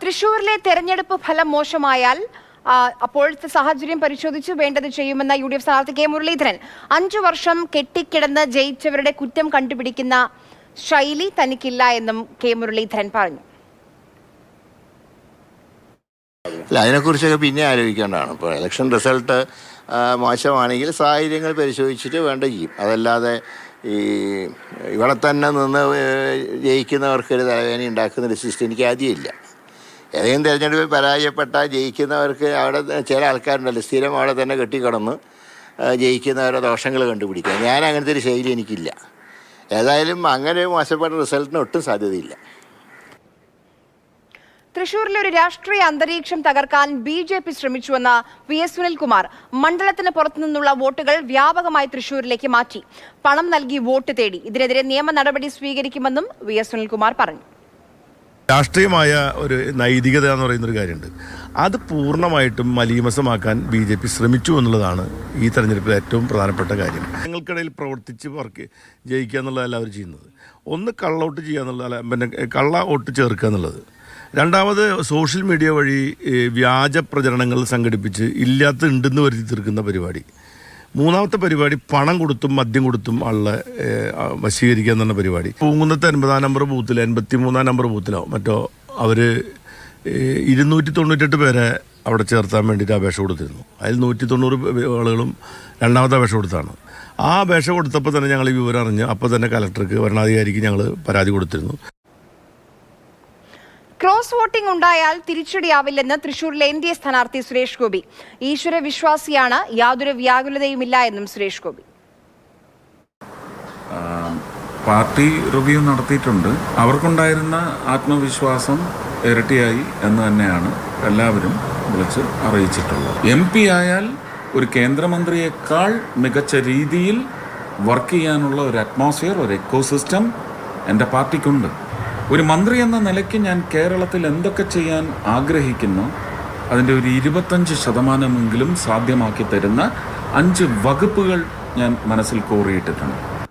തൃശൂരിലെ തെരഞ്ഞെടുപ്പ് ഫലം മോശമായാൽ അപ്പോഴത്തെ സാഹചര്യം പരിശോധിച്ച് വേണ്ടത് ചെയ്യുമെന്ന യു ഡി എഫ് സ്ഥാനാർത്ഥി കെ മുരളീധരൻ. അഞ്ചു വർഷം കെട്ടിക്കിടന്ന് ജയിച്ചവരുടെ കുറ്റം കണ്ടുപിടിക്കുന്ന ശൈലി തനിക്കില്ല എന്നും കെ മുരളീധരൻ പറഞ്ഞു. അല്ല അതിനെക്കുറിച്ചൊക്കെ പിന്നെ ആലോചിക്കേണ്ടതാണ്. ഇപ്പോൾ ഇലക്ഷൻ റിസൾട്ട് മോശമാണെങ്കിൽ സാഹചര്യങ്ങൾ പരിശോധിച്ചിട്ട് വേണ്ട ചെയ്യും. അതല്ലാതെ ഈ ഇവിടെ തന്നെ നിന്ന് ജയിക്കുന്നവർക്ക് ഒരു തലവേദന ഉണ്ടാക്കുന്ന ഒരു സിസ്റ്റം എനിക്ക് ആദ്യമില്ല. ഏതെങ്കിലും തിരഞ്ഞെടുപ്പിൽ പരാജയപ്പെട്ട ജയിക്കുന്നവർക്ക് അവിടെ ചില ആൾക്കാരുണ്ടല്ലോ സ്ഥിരം അവിടെ തന്നെ കെട്ടിക്കിടന്ന് ജയിക്കുന്നവരെ ദോഷങ്ങൾ കണ്ടുപിടിക്കുക. ഞാൻ അങ്ങനത്തെ ഒരു ശൈലി എനിക്കില്ല. ഏതായാലും അങ്ങനെ മോശപ്പെട്ട റിസൾട്ടിന് ഒട്ടും സാധ്യതയില്ല. തൃശൂരിലെ ഒരു രാഷ്ട്രീയ അന്തരീക്ഷം തകർക്കാൻ ബി ജെ പി ശ്രമിച്ചുവെന്ന വി എസ് സുനിൽകുമാർ മണ്ഡലത്തിന് പുറത്തുനിന്നുള്ള വോട്ടുകൾ വ്യാപകമായി തൃശൂരിലേക്ക് മാറ്റി. പണം നൽകി വോട്ട് തേടി. ഇതിനെതിരെ നിയമ നടപടി സ്വീകരിക്കുമെന്നും വി എസ് സുനിൽകുമാർ പറഞ്ഞു. രാഷ്ട്രീയമായ ഒരു നൈതികത എന്ന് പറയുന്ന ഒരു കാര്യമുണ്ട്. അത് പൂർണമായിട്ടും മലീമസമാക്കാൻ ബി ജെ പി ശ്രമിച്ചു എന്നുള്ളതാണ് ഈ തെരഞ്ഞെടുപ്പിൽ ഏറ്റവും പ്രധാനപ്പെട്ട കാര്യം. ഞങ്ങൾക്കിടയിൽ പ്രവർത്തിച്ച് വർക്ക് ജയിക്കുക എന്നുള്ളതല്ല അവർ ചെയ്യുന്നത്. ഒന്ന് കള്ളോട്ട് ചെയ്യുക എന്നുള്ളതല്ല പിന്നെ കള്ള വോട്ട് ചേർക്കുക എന്നുള്ളത്. രണ്ടാമത് സോഷ്യൽ മീഡിയ വഴി വ്യാജ പ്രചരണങ്ങൾ സംഘടിപ്പിച്ച് ഇല്ലാത്ത ഉണ്ടെന്ന് വരുത്തി തീർക്കുന്ന പരിപാടി. മൂന്നാമത്തെ പരിപാടി പണം കൊടുത്തും മദ്യം കൊടുത്തും ആളെ വശീകരിക്കുക എന്നുള്ള പരിപാടി. പൂങ്കുന്നത്തെ അൻപതാം നമ്പർ ബൂത്തിൽ എൺപത്തി മൂന്നാം നമ്പർ ബൂത്തിലോ മറ്റോ അവർ ഇരുന്നൂറ്റി തൊണ്ണൂറ്റെട്ട് പേരെ അവിടെ ചേർത്താൻ വേണ്ടിയിട്ട് അപേക്ഷ കൊടുത്തിരുന്നു. അതിൽ നൂറ്റി തൊണ്ണൂറ് ആളുകളും രണ്ടാമത്തെ അപേക്ഷ കൊടുത്താണ്. ആ അപേക്ഷ കൊടുത്തപ്പോൾ തന്നെ ഞങ്ങൾ ഈ വിവരം അറിഞ്ഞ് അപ്പോൾ തന്നെ കലക്ടർക്ക് ഭരണാധികാരിക്ക് ഞങ്ങൾ പരാതി കൊടുത്തിരുന്നു. ക്രോസ് വോട്ടിംഗ് ഉണ്ടായാൽ തിരിച്ചടിയാവില്ലെന്ന് തൃശൂരിലെ എൻ ഡി എ സ്ഥാനാർത്ഥി സുരേഷ് ഗോപി. ഈശ്വര വിശ്വാസിയാണ് യാതൊരു വ്യാകുലതയുമില്ല എന്നും സുരേഷ് ഗോപി. പാർട്ടി റിവ്യൂ നടത്തിയിട്ടുണ്ട്. അവർക്കുണ്ടായിരുന്ന ആത്മവിശ്വാസം ഇരട്ടിയായി എന്ന് തന്നെയാണ് എല്ലാവരും വിളിച്ച് അറിയിച്ചിട്ടുള്ളത്. എം പി ആയാൽ ഒരു കേന്ദ്രമന്ത്രിയേക്കാൾ മികച്ച രീതിയിൽ വർക്ക് ചെയ്യാനുള്ള ഒരു അറ്റ്മോസ്ഫിയർ ഒരു എക്കോസിസ്റ്റം എന്റെ പാർട്ടിക്കുണ്ട്. ഒരു മന്ത്രി എന്ന നിലയ്ക്ക് ഞാൻ കേരളത്തിൽ എന്തൊക്കെ ചെയ്യാൻ ആഗ്രഹിക്കുന്നു അതിന്റെ ഒരു ഇരുപത്തഞ്ച് ശതമാനമെങ്കിലും സാധ്യമാക്കി തരുന്ന അഞ്ച് വകുപ്പുകൾ ഞാൻ മനസ്സിൽ കോറിയിട്ടിട്ടുണ്ട്.